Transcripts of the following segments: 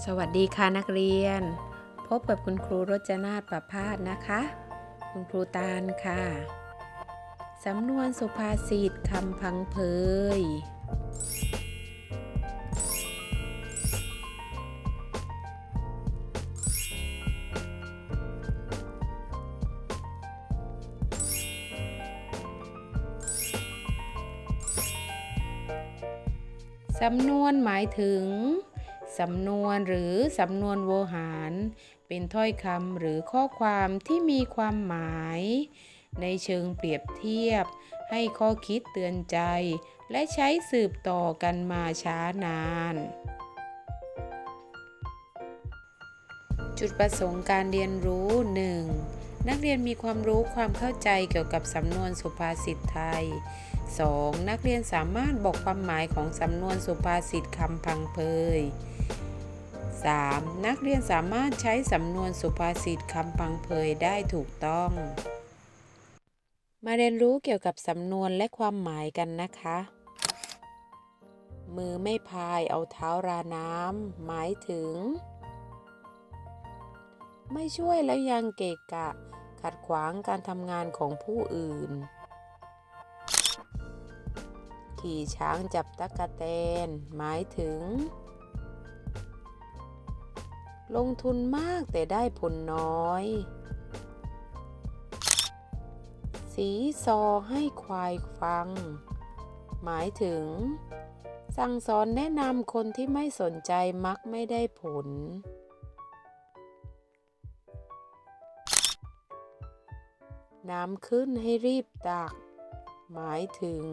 สวัสดีค่ะนักเรียน พบกับคุณครูรจนาถประพาสนะคะ คุณครูตาลค่ะ สำนวนสุภาษิตคำพังเพย สำนวนหมายถึง สำนวนหรือสำนวนโวหาร เป็นถ้อยคำหรือข้อความที่มีความหมาย ในเชิงเปรียบเทียบ ให้ข้อคิดเตือนใจ และใช้สืบต่อกันมาช้านาน จุดประสงค์การเรียนรู้ 1. นักเรียนมีความรู้ความเข้าใจเกี่ยวกับสำนวนสุภาษิตไทย 2. นักเรียนสามารถบอกความหมายของสำนวนสุภาษิตคำพังเพย 3. นักเรียนสามารถใช้สำนวนสุภาษิตคำพังเพยได้ถูกต้อง มาเรียนรู้เกี่ยวกับสำนวนและความหมายกันนะคะ มือไม่พายเอาเท้าราน้ำหมายถึง ไม่ช่วยแล้วยังเกะกะ ขัดขวางการทำงานของผู้อื่น ขี่ช้างจับตะกะแตน หมายถึง ลงทุนมากแต่ได้ผลน้อย สีซอให้ควายฟัง หมายถึง สั่งสอนแนะนำคนที่ไม่สนใจมักไม่ได้ผลน้ำขึ้นให้รีบตัก หมายถึง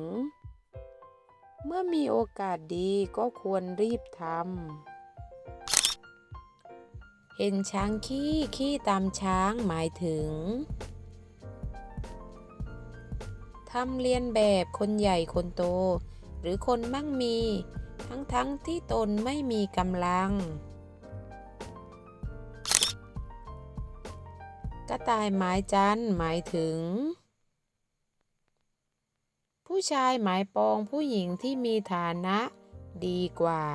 เมื่อมีโอกาสดีก็ควรรีบทำ เห็นช้างขี้ขี้ตามช้างหมายถึง ทำเรียนแบบคนใหญ่คนโต หรือคนมั่งมี ทั้งๆทที่ตนไม่มีกำลัง กระต่ายหมายจันหมายถึง ผู้ชายหมายปองผู้หญิงที่มีฐานะดีกว่า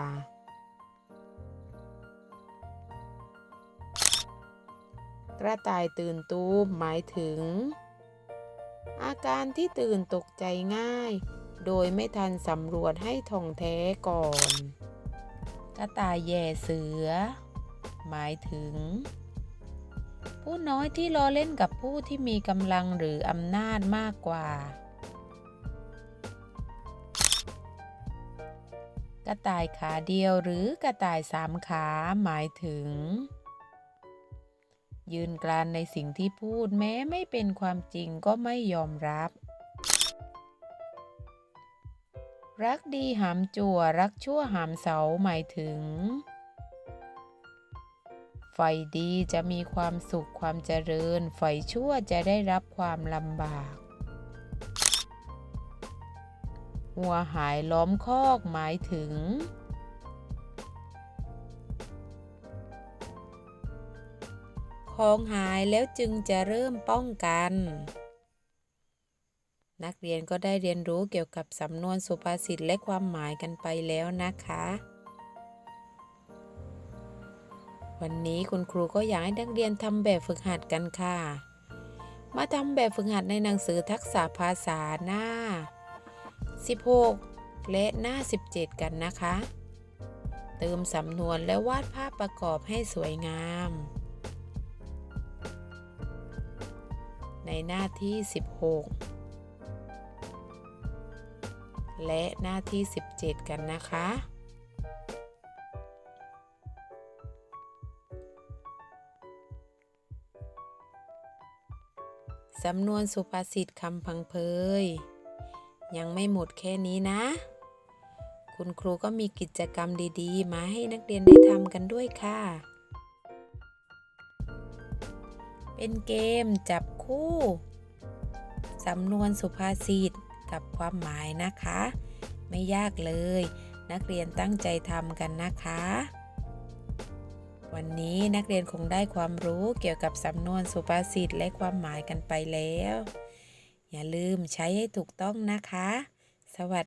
กระต่ายตื่นตูมหมายถึง อาการที่ตื่นตกใจง่าย โดยไม่ทันสำรวจให้ท่องแท้ก่อน กระต่ายแย่เสือ หมายถึง ผู้น้อยที่ล้อเล่นกับผู้ที่มีกำลังหรืออำนาจมากกว่า กระต่ายขาเดียวหรือกระต่ายสามขาหมายถึง ยืนกรานในสิ่งที่พูดแม้ไม่เป็นความจริงก็ไม่ยอมรับ รักดีหามจั่วรักชั่วหามเสาหมายถึง ไฟดีจะมีความสุขความเจริญ ไฟชั่วจะได้รับความลำบาก หัวหายล้อมคอกหมายถึง ของหายแล้วจึงจะเริ่มป้องกัน นักเรียนก็ได้เรียนรู้เกี่ยวกับสำนวนสุภาษิตและความหมายกันไปแล้วนะคะ วันนี้คุณครูก็อยากให้นักเรียนทำแบบฝึกหัดกันค่ะ มาทำแบบฝึกหัดในหนังสือทักษะภาษาหน้า 16 และหน้า 17 กันนะคะ เติมสำนวนและวาดภาพประกอบให้สวยงาม ในหน้าที่ 16 และหน้าที่ 17 กันนะคะสำนวนสุภาษิตคำพังเพย ยังไม่หมดแค่นี้นะ คุณครูก็มีกิจกรรมดีๆ มาให้นักเรียนได้ทำกันด้วยค่ะ เป็นเกมจับคู่สำนวนสุภาษิตกับความหมายนะคะ ไม่ยากเลย นักเรียนตั้งใจทำกันนะคะ วันนี้นักเรียนคงได้ความรู้เกี่ยวกับสำนวนสุภาษิตและความหมายกันไปแล้ว อย่าลืมใช้ให้ถูกต้องนะคะ สวัส